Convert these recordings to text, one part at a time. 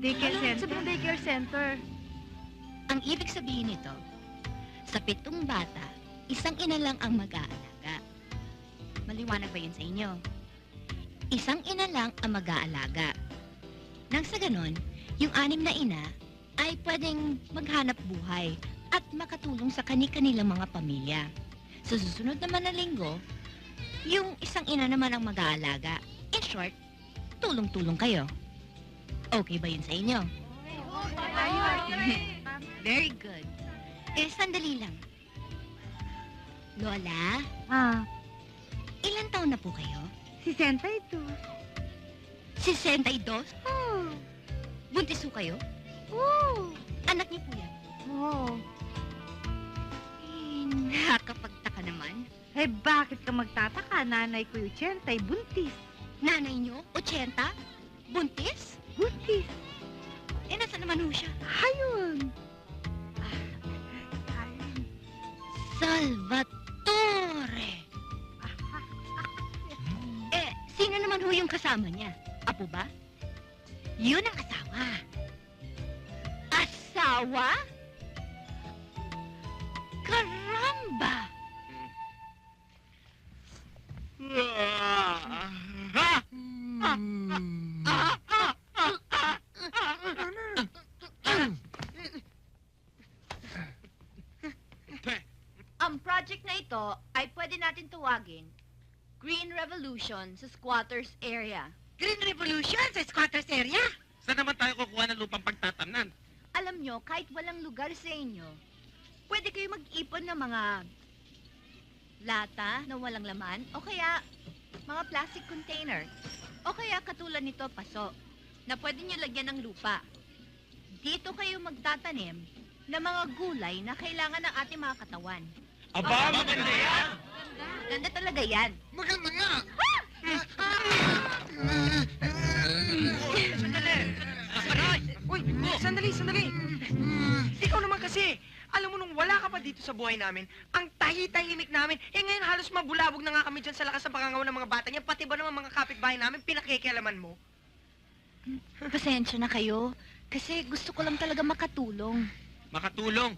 Daycare Ano center? sabihin daycare center? Ang ibig sabihin nito, sa pitong bata, isang ina lang ang mag-aalaga. Maliwanag ba yun sa inyo? Isang ina lang ang mag-aalaga. Nang sa ganon, yung anim na ina ay pwedeng maghanap buhay at makatulong sa kani-kanilang mga pamilya. Sa susunod naman na linggo, yung isang ina naman ang mag-aalaga. In short, tulong-tulong kayo. Okay ba yun sa inyo? Very good. Eh, sandali lang. Lola, Ah, ilan taon na po kayo? si Senta ito. 62? Oh, Buntis ho kayo? oh, Anak niyo po yan? oh. Eh, nakakapagtaka naman. Eh, bakit ka magtataka? Nanay ko yung tsentay, buntis. Nanay niyo, 80? Buntis? Buntis. Eh, nasa naman ho siya? Ayun. Ayun. Salvatore! Eh, sino naman ho yung kasama niya? Apo ba? Yun ang asawa. Asawa? Ay pwede natin tuwagin Green Revolution sa squatters area. Green Revolution sa squatters area? Saan naman tayo kukuha ng lupang pagtatamnan? Alam nyo, kahit walang lugar sa inyo, pwede kayo mag-ipon ng mga lata na walang laman o kaya mga plastic container. O kaya katulad nito, paso, na pwede nyo lagyan ng lupa. Dito kayo magtatanim ng mga gulay na kailangan ng ating mga katawan. Aba, maganda yan! Ganda talaga yan. Maganda nga! Uy, sandali, sandali. Ikaw naman kasi. Alam mo, nung wala ka pa dito sa buhay namin, ang tahi-tahimik namin, eh ngayon halos mabulabog na nga kami dyan sa lakas ng pangangaw ng mga bata niya, pati ba naman mga kapitbahay namin, pinakikialaman mo? Pasensya na kayo. Kasi gusto ko lang talaga makatulong. Makatulong.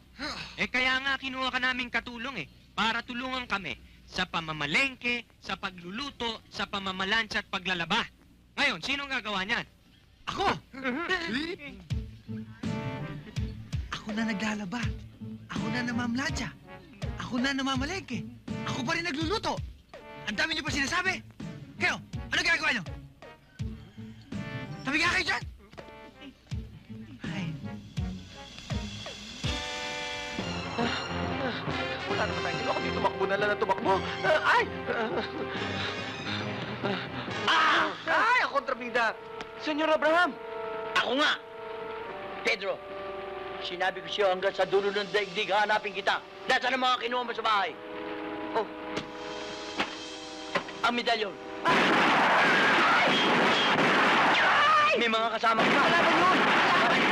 Eh kaya nga kinuha ka namin katulong eh. Para tulungan kami sa pamamalengke, sa pagluluto, sa pamamalansya at paglalaba. Ngayon, sino ang gagawa niyan? Ako! Ako na naglalaba. Ako na namamlatsa. Ako na namamalengke. Ako pa rin nagluluto. Ang dami niyo pa sinasabi. Kayo, ano ginagawa niyo? Tabi nga kayo dyan! Wala naman tayo. Ako dito tumakbo na lang na tumakbo. ay! ah! Ay, ang kontrabida. Senyor Abraham! Ako nga! Pedro, sinabi ko sa'yo hanggang sa dulo ng daigdig, hanapin kita. Nasaan ang mga kinuha mo sa bahay? Oh. Ang medalyon. May mga kasama ka. Kalaban yun! Kalaban yun!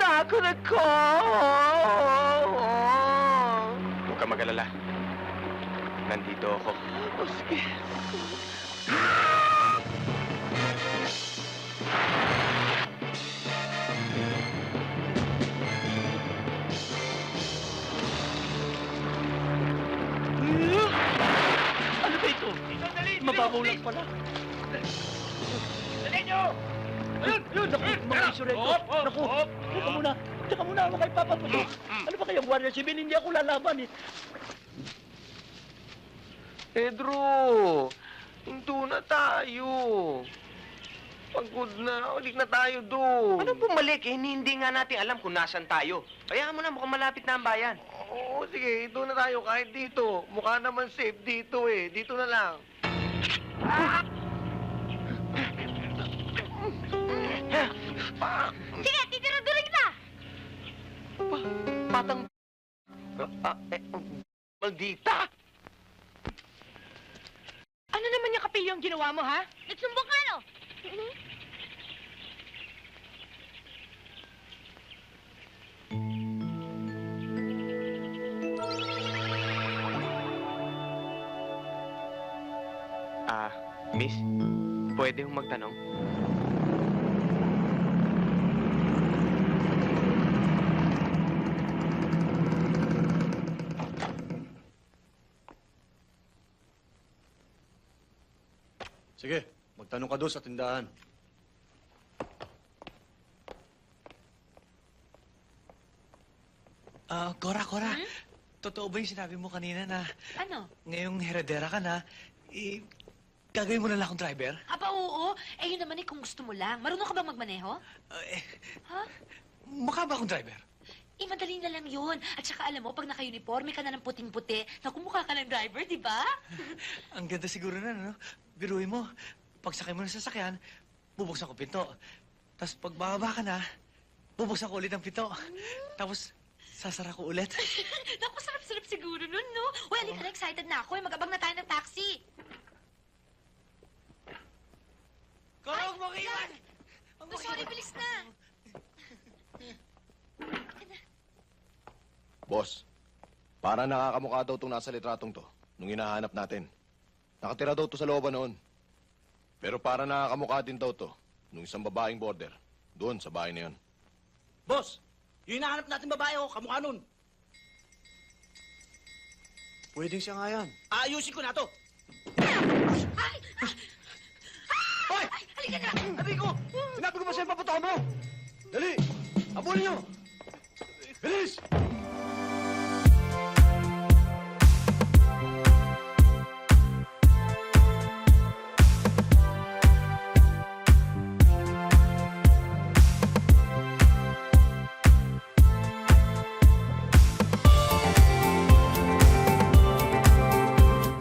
natatakot ako! Huwag ka mag-alala. Nandito ako. Oh, sige. Ano ba ito? Mababaw lang pala. Dali nyo! Ayun! Ayun! Naku, mga isurento! Naku! Teka muna! Teka muna! Ano kayo papaputok? Ano ba kayang Guardia Civil? Hindi ako lalaban eh. Pedro, hinto na tayo. Pagod na, ulit na tayo doon. Ano bumalik eh? Hindi nga natin alam kung nasan tayo. Kaya mo na, mukhang malapit na ang bayan. Oo, sige, hinto na tayo kahit dito. Mukha naman safe dito eh. Dito na lang. Pa! Sige, titiradura kita! Pa, patang... Ah, ah, eh, oh, maldita! Ano naman yung kapilyo ang ginawa mo, ha? Nagsumbong ka, no? Ah, miss, pwede hong magtanong? Sige, magtanong ka doon sa tindahan. Ah, Cora, Cora. Totoo ba yung sinabi mo kanina na Ano? ngayong heredera ka na, eh, gagawin mo na lang akong driver? Aba, oo. Eh, yun naman eh kung gusto mo lang. Marunong ka bang magmaneho? Ah, eh, Ha? mukha ba akong driver? Eh, madali na lang yun. At saka alam mo, pag naka-uniforme ka na ng puting-puti, naku, mukha ka ng driver, di ba? Ang ganda siguro na, no? Biruin mo, pagsakay mo ng sasakyan, bubuksan ko pinto. Tapos pag bababa ka na, bubuksan ko ulit ang pinto. Tapos, sasara ko ulit. naku, sarap-sarap siguro nun, no? Well, na, excited na ako. Eh, mag-abang na tayo ng taxi. Huwag mo ko iwan! Huwag mo Oh, ko sorry, bilis na. Boss, para nakakamukha daw itong nasa litratong to nung hinahanap natin. Nakatira daw to sa looban noon. Pero para nakakamukha din daw to nung isang babaeng border doon sa bahay na yun. Boss, yung hinahanap natin babae oh, kamukha nun. Pwedeng siya nga yan. Aayusin ko na to. Hoy! Halika na. Sabi ko! Sinabi ko ba sa'yo paputok mo? Dali! Abulin niyo!